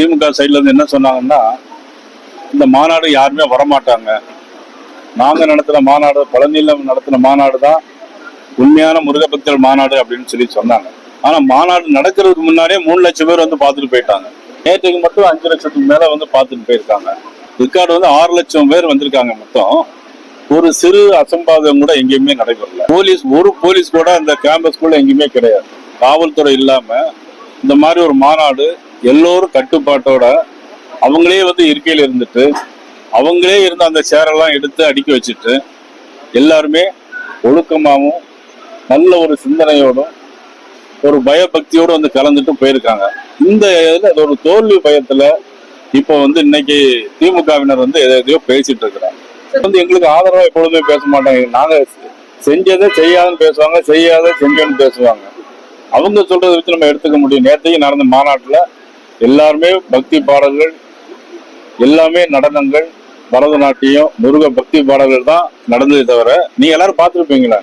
திமுக சைட்ல இருந்து என்ன சொன்னாங்கன்னா இந்த மாநாடு யாருமே வரமாட்டாங்க. நாங்க நடத்தின மாநாடு பழனியில நடத்தின மாநாடு தான் உண்மையான முருகபக்தர் மாநாடு அப்படின்னு சொல்லி சொன்னாங்க. ஆனா மாநாடு நடக்கிறதுக்கு முன்னாடியே மூணு லட்சம் பேர் வந்து பார்த்துட்டு போயிட்டாங்க. நேற்றுக்கு மட்டும் அஞ்சு லட்சத்துக்கு மேல வந்து பார்த்துட்டு போயிருக்காங்க. ரிக்கார்டு வந்து ஆறு லட்சம் பேர் வந்திருக்காங்க மொத்தம். ஒரு சிறு அசம்பாதம் கூட எங்கேயுமே நடைபெறல. போலீஸ் ஒரு போலீஸ் கூட அந்த கேம்பஸ்குள்ள எங்கேயுமே கிடையாது. காவல்துறை இல்லாம இந்த மாதிரி ஒரு மாநாடு எல்லோரும் கட்டுப்பாட்டோட அவங்களே வந்து இருக்கையில் இருந்துட்டு அவங்களே இருந்த அந்த சேரெல்லாம் எடுத்து அடுக்கி வச்சுட்டு எல்லாருமே ஒழுக்கமாகவும் நல்ல ஒரு சிந்தனையோடும் ஒரு பயபக்தியோடு வந்து கலந்துட்டு போயிருக்காங்க. இந்த இதுல ஒரு தோல்வி பயத்துல இப்போ வந்து இன்னைக்கு திமுகவினர் வந்து எதை எதையோ பேசிட்டு இருக்கிறாங்க. வந்து எங்களுக்கு ஆதரவா எப்பொழுதுமே பேச மாட்டாங்க. நாங்க செஞ்சதை செய்யாதுன்னு பேசுவாங்க செய்யாத செஞ்சோன்னு பேசுவாங்க. அவங்க சொல்றதை வச்சு நம்ம எடுத்துக்க முடியும். நேற்றைக்கு நடந்த மாநாட்டுல எல்லாருமே பக்தி பாடல்கள் எல்லாமே நடனங்கள் பரதநாட்டியம் முருக பக்தி பாடல்கள் தான் நடந்ததே தவிர நீங்க எல்லாரும் பார்த்துருப்பீங்களா?